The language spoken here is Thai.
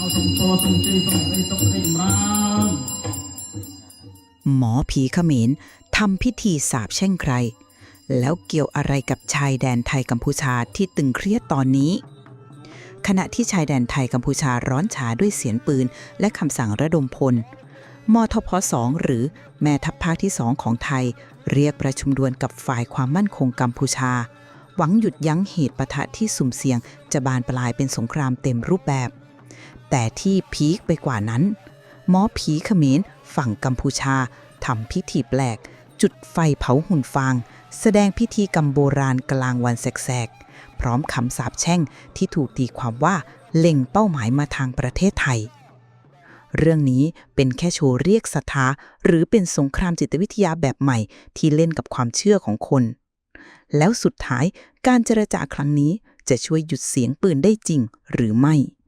าส่งโตส่งจีส่งไอส่งไอ้มาหมอผีเขมรทำพิธีสาบแช่งใคร แล้วเกี่ยวอะไรกับชายแดนไทยกัมพูชาที่ตึงเครียดตอนนี้ ขณะที่ชายแดนไทยกัมพูชาร้อนฉาด้วยเสียงปืน และคำสั่งระดมพลมทพ2หรือแม่ทัพภาคที่2ของไทย เรียกประชุมด่วนกับฝ่ายความมั่นคงกัมพูชา หวังหยุดยั้งเหตุปะทะที่สุ่มเสี่ยง จะบานปลายเป็นสงครามเต็มรูปแบบ แต่ที่พีคไปกว่านั้น หมอผีเขมรฝั่งกัมพูชาทำพิธีแปลก จุดไฟเผาหุ่นฟาง แสดงพิธีกรรมโบราณกลางวันแสกๆ พร้อมคำสาปแช่งที่ถูกตีความว่าเล็งเป้าหมายมาทางประเทศไทย เรื่องนี้เป็นแค่โชว์เรียกศรัทธาหรือเป็นสงครามจิตวิทยาแบบใหม่ที่เล่นกับความเชื่อของคน แล้วสุดท้ายการเจรจาครั้งนี้จะช่วยหยุดเสียงปืนได้จริงหรือไม่